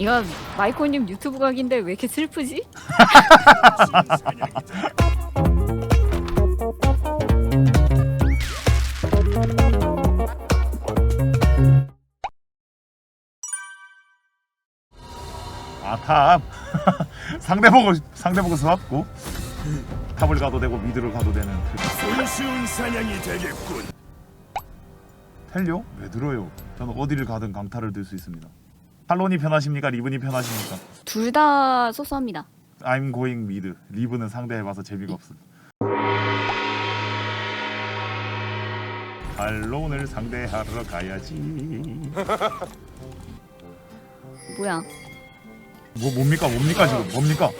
이거 마이코님 유튜브 각인데 왜 이렇게 슬프지? 아탑 상대 보고 상대 보고 스왔고 탑을 가도 되고 미드를 가도 되는 그 손쉬운 사냥이 되겠군. 텔료 왜 들어요? 저는 어디를 가든 강타를 들 수 있습니다. 탈론이 편하십니까? 리븐이 편하십니까? 둘 다 소소합니다. I'm going mid. 리븐은 상대해봐서 재미가 없음. 탈론을 상대하러 가야지. 뭐야? 뭐 뭡니까 뭡니까 지금 뭡니까?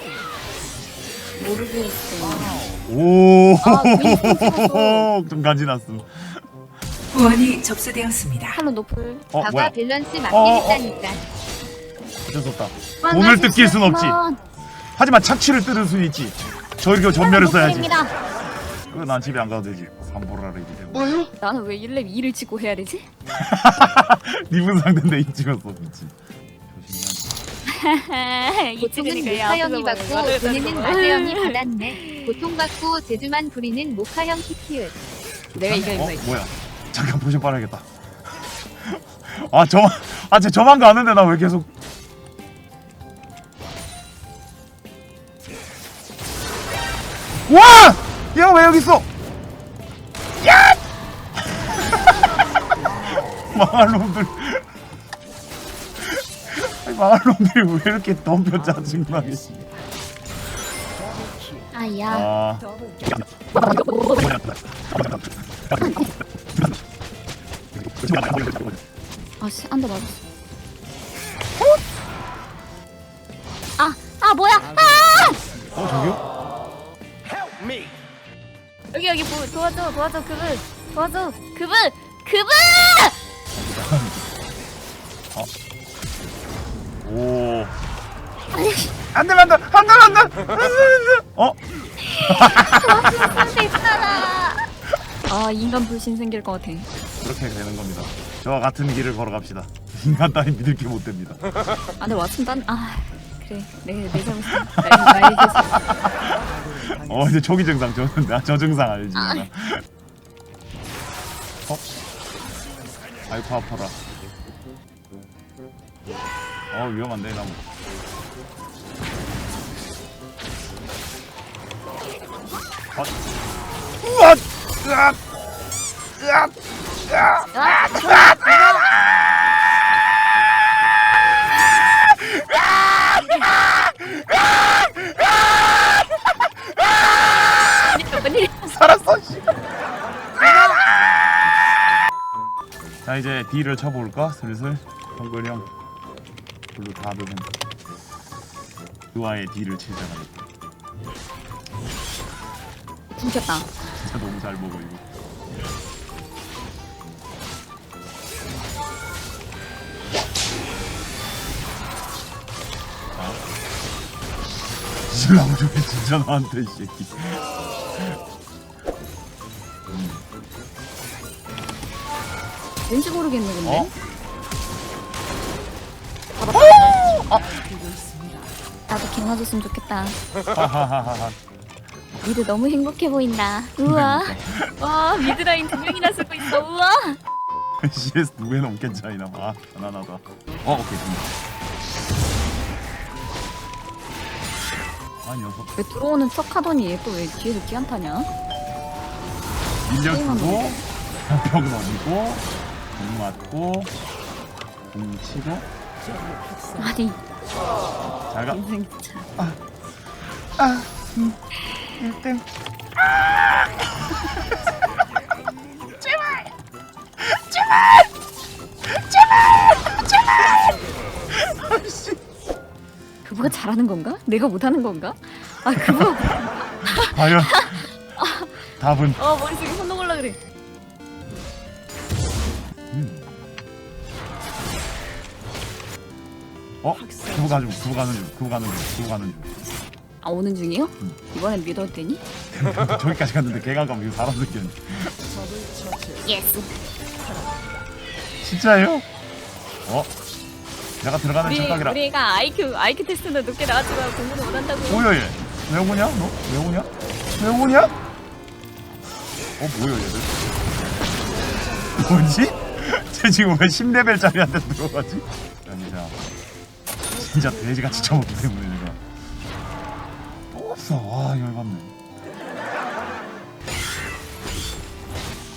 모르겠어. 오. 아. 좀 간지났음. 후원이 접수되었습니다. 할로 노플. 어 봐봐 뭐야? 밸런스 맞게 어, 어, 어. 있다니까. 어쩔 수 없다. 돈을 뜯길 순 없지. 하지만 착취를 뜯을 수는 있지. 저렇게 전멸을 써야지. 그난 집에 안 가도 되지. 삼보라르기 때문에. 나는 왜 1렙 2를 찍고 해야 되지? 리븐 상대인데 이 찍었어 미친. 조심해야지. 이 보통은 찍으니까 야, 모카형이 받고 돈에는 거야. 받았네. 고통받고 제주만 부리는 모카형 키티을. 내가 이겨 어 이거. 뭐야? 잠깐 포션 빨아야겠다. 아 저, 아쟤 저만 가는데 나 왜 계속? 와! 얘가 왜 여기 있어? 야! 망할 놈들. 아니, 망할 놈들이 왜 이렇게 덤벼 짜증나게. 아야. 아. 도와줘 그분 도와줘 그분 그분 오. 안돼 안돼 안돼 안돼 안돼 어? 있잖아 아 인간 불신 생길 것 같아 그렇게 되는 겁니다. 저와 같은 길을 걸어갑시다. 인간 따위 믿을 게 못 됩니다. 아 근데 왓슨 딴아 그래 내내 잘못이야 나의 나의 실수 어 이제 초기 증상 저, 나저 증상 알지? 아. 나. 어? 아이고 아파라. 어 위험한데 나무. 어? 우와! 으악! 으악! 웬일 살았어 씨. 자 이제 D를 쳐볼까? 슬슬. 정글 형. 블루 다 드는 그 아의 D를 치잖아 굶겼다. 진짜 너무 잘 먹어 이거. 자 신랑 좀 진짜 나한테 이 새끼 왠지 모르겠네 근데. 어? 나도 갱 맞았으면 좋겠다. 하하하하. 미드 너무 행복해 보인다. 우와. 와 미드 라인 두 명이나 쓰고 있어. 우와. CS 누구에는 없겠 차이나 아 가난하다. 어 오케이 됩니다 아 녀석 왜 들어오는 척 하더니 얘 또 왜 뒤에서 기안타냐? 밀려주고 병 넣고 공 맞고 공 치고. 아니. 잘가. 인생 진짜 아, 음, 1등. 그거가 잘하는 건가? 내가 못하는 건가? 아 그거 과연 답은? 어 머릿속에 어? 그거 가지고 그거 가는 중 그거 가는 중 그거 가는 중 아 오는 중이요? 음. 이번엔 믿어도 되니? 저기까지 갔는데 걔가 가면 이거 사람 새끼였네 예스 진짜예요? 어? 내가 들어가는 우리 착각이라 우리가 IQ IQ 테스트는 높게 나왔지만 공부는 못한다고. 뭐야 얘? 왜 오냐? 너? 왜 오냐? 왜 오냐? 어 뭐야 얘들? 뭐지? 쟤 지금 왜 10레벨짜리한테 들어가지? 아니다 진짜 돼지같이 쳐먹기 때문에 내가 또 없어. 와 열받네.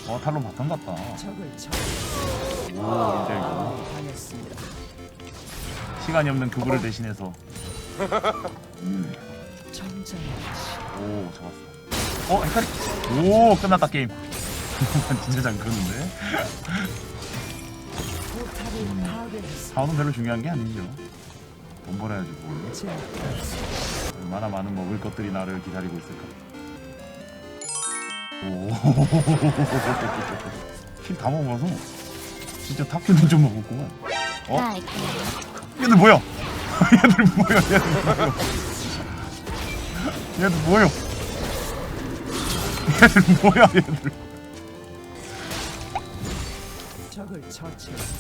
어 탈론 바텀 같다. 오 이제 이거. 시간이 없는 그부를 대신해서. 음. 오 잡았어. 어 헷갈리 오 끝났다 게임. 진짜 잘 그렸는데? 사원은 별로 중요한 게 아니죠 돈 벌어야지 뭘 얼마나 많은 먹을 것들이 나를 기다리고 있을까 오 킬다 먹어서 진짜 탑킬은 좀 먹었구만 어? 아. 얘들 뭐야? 얘들 뭐야? 얘들 뭐야? 얘들 뭐야? 얘들 뭐야? 얘들.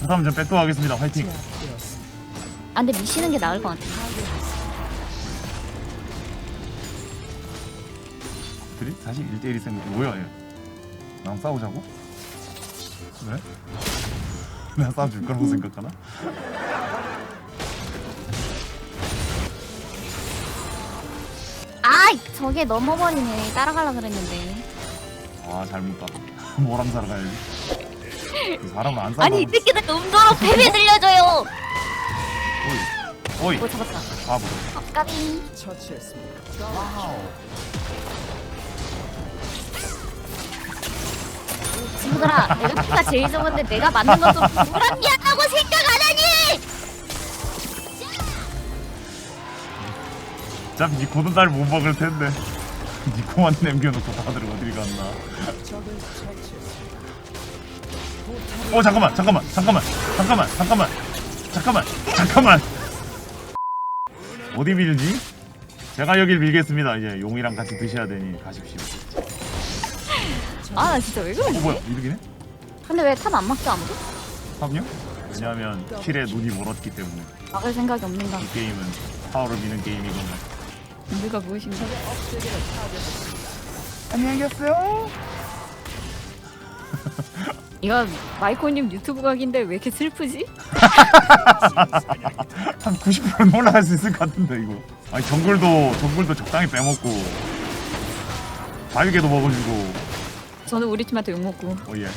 그다음 전 백도 하겠습니다. 화이팅. 아 근데 미시는 게 나을 것 같아. 둘이 다시 1대1이 생각. 뭐야 얘? 나랑 싸우자고? 왜? 내가 싸워줄 거라고 생각하나? 아 저게 넘어버리네. 따라가려 그랬는데. 아 잘못 봤다. 뭐랑 사러 가야지. 이 사람은 안 싸워. 아니 이 새끼들 음도로 뱀이 들려줘요. 오이. 오이. 뭐 잡았다. 아 뭐야? 까비. 친구들아, 내가 피가 제일 적은데 내가 맞는 건좀 불합리하다고 생각 안 하니? 어차피 니 고든 날못 먹을 텐데 니 코만 남겨놓고 다들 어딜 갔나 어 잠깐만 잠깐만 잠깐만 잠깐만 잠깐만 잠깐만 잠깐만 어디 밀지? 제가 여길 밀겠습니다 이제 용이랑 같이 드셔야 되니 가십시오 아, 나 진짜 왜 어 그러지? 뭐야 이득이네? 근데 왜 탑 안 막죠 아무도? 탑요? 왜냐하면 킬에 눈이 멀었기 때문에 막을 생각이 없는가? 이 게임은 파워를 미는 게임이거든 누가 무엇인가? 안녕히 계세요 이거 마이코님 유튜브 각인데 왜 이렇게 슬프지? 한 90%는 올라갈 수 있을 것 같은데 이거. 아니 정글도 정글도 적당히 빼먹고. 바위개도 먹어주고. 저는 우리 팀한테 욕 먹고. 오예.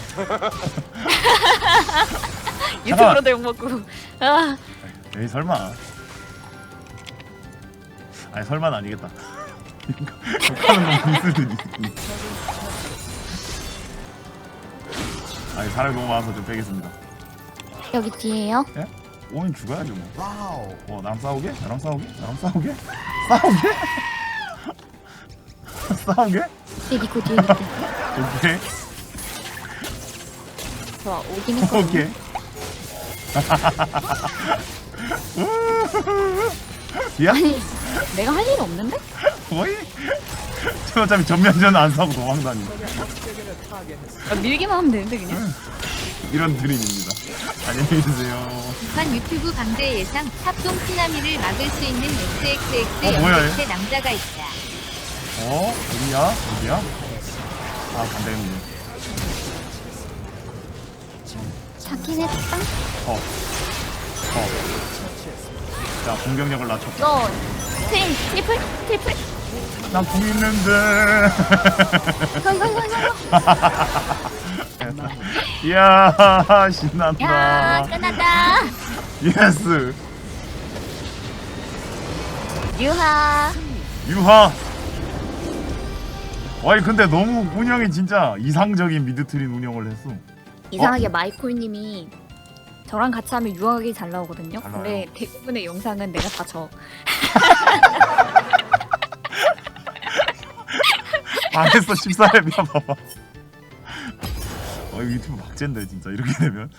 유튜브로도 욕 먹고. 아. 에이 설마. 아니 설마는 아니겠다. 욕하는 건 있을 수도 아니 사람이 너무 많아서 좀 빼겠습니다 여기 뒤에요. 예? 오면 죽어야죠 뭐 어, 나랑 싸우게? 나랑 싸우게? 나랑 싸우게? 싸우게? 싸우게? 뒤에 니코 뒤에 니코. 오케이 좋아 오긴 했거든요. 오케이. 야, 아니 내가 할 일 없는데? 거의. 저 어차피 전면전 안 사고 도망다니. 아, 밀기만 하면 되는데 그냥. 이런 드림입니다. 안녕히 계세요. 북한 유튜브 방제 예상 탑동 쓰나미를 막을 수 있는 XXX 어, 뭐야, 연계체 남자가 있다. 어, 어디야? 어디야? 아, 반대했네. 잡긴 했다. 어. 어. 자, 공격력을 낮췄다. 너 트림 트리플 트리플. 나궁 있는데. 이야, 야 신난다. 끝났다. 예스. 유하. 유하. 와이 근데 너무 운영이 진짜 이상적인 미드트린 운영을 했어. 이상하게 마이콜님이 저랑 같이 하면 유하게 잘 나오거든요. 잘 근데 나와요. 대부분의 영상은 내가 다 져. 안 했어 14렙이야 봐봐. 어 이거 유튜브 막젠데 진짜 이렇게 되면.